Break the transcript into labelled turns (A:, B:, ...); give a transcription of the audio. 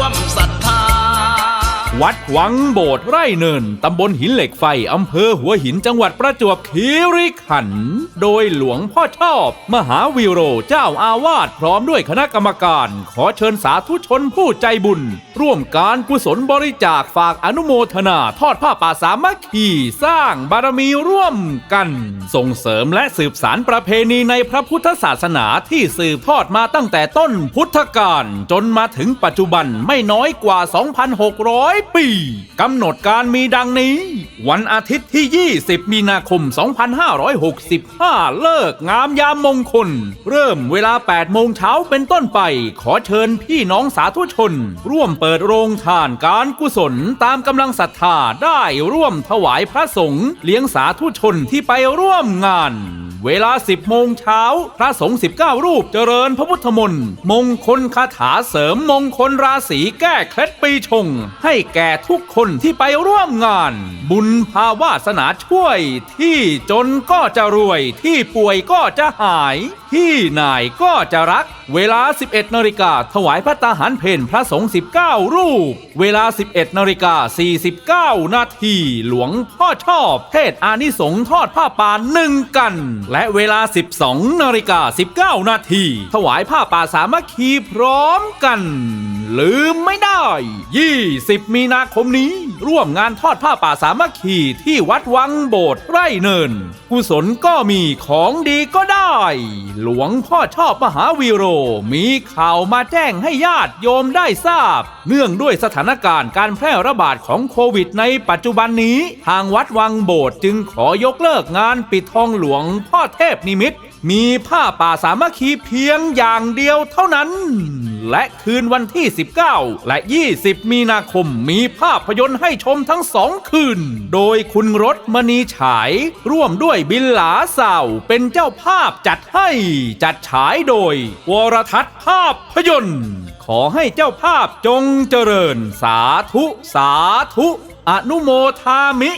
A: วมศรัท วัดวังโบสถ์ไร่เนิน ตำบลหินเหล็กไฟ อำเภอหัวหินจังหวัดประจวบคีรีขันธ์โดยหลวงพ่อชอบ มหาวีโร เจ้าอาวาสพร้อมด้วยคณะกรรมการ ขอเชิญสาธุชนผู้ใจบุญ ร่วมการกุศลบริจาคฝากอนุโมทนา ทอดผ้าป่าสามัคคีสร้างบารมีร่วมกัน ส่งเสริมและสืบสารประเพณีในพระพุทธศาสนาที่สืบทอดมาตั้งแต่ต้นพุทธกาลจนมาถึงปัจจุบันไม่น้อยกว่า 2,600ปี กำหนดการมีดังนี้ วันอาทิตย์ที่ 20 มีนาคม 2565 เลิกงามยามมงคล เริ่มเวลา 8 โมงเช้าเป็นต้นไป ขอเชิญพี่น้องสาธุชน ร่วมเปิดโรงทานการกุศลตามกำลังศรัทธาได้ร่วมถวายพระสงฆ์เลี้ยงสาธุชนที่ไปร่วมงาน เวลา 10โมงเช้า พระสงฆ์19 รูปเจริญพระพุทธมนต์มงคลคาถาเสริมมงคลราศีแก้เคล็ดปีชง ให้แก่ทุกคนที่ไปร่วมงาน บุญภาวาสนาช่วย ที่จนก็จะรวย ที่ป่วยก็จะหาย ที่นายก็จะรัก เวลา 11นาฬิกาถวายพระตาหารเพนพระสงฆ์19 รูป เวลา 11นาฬิกา49 นาทีหลวงพ่อชอบ เทศอานิสงทอดผ้าป่าหนึ่งกันและเวลา 12 นาฬิกา 19 นาทีถวายผ้าป่าสามัคคีพร้อมกัน ลืมไม่ได้ 20 มีนาคมนี้ ร่วมงานทอดผ้าป่าสามัคคีที่วัดวังโบสถ์ไร่เนิน กุศลก็มีของดีก็ได้ หลวงพ่อชอบมหาวีโร มีข่าวมาแจ้งให้ญาติโยมได้ทราบ เนื่องด้วยสถานการณ์การแพร่ระบาดของโควิดในปัจจุบันนี้ ทางวัดวังโบสถ์จึงขอยกเลิกงานปิดทองหลวงพ่อเทพนิมิตร มีผ้าป่าสามัคคีเพียงอย่างเดียวเท่านั้น และคืนวันที่ 19 และ 20 มีนาคมมีภาพยนตร์ให้ชมทั้งสองคืน โดยคุณรถมณีฉาย ร่วมด้วยบินหลาสาวเป็นเจ้าภาพจัดให้จัดฉายโดย วรทัศน์ภาพพยนตร์ ขอให้เจ้าภาพจงเจริญ สาธุ สาธุ อนุโมทามิ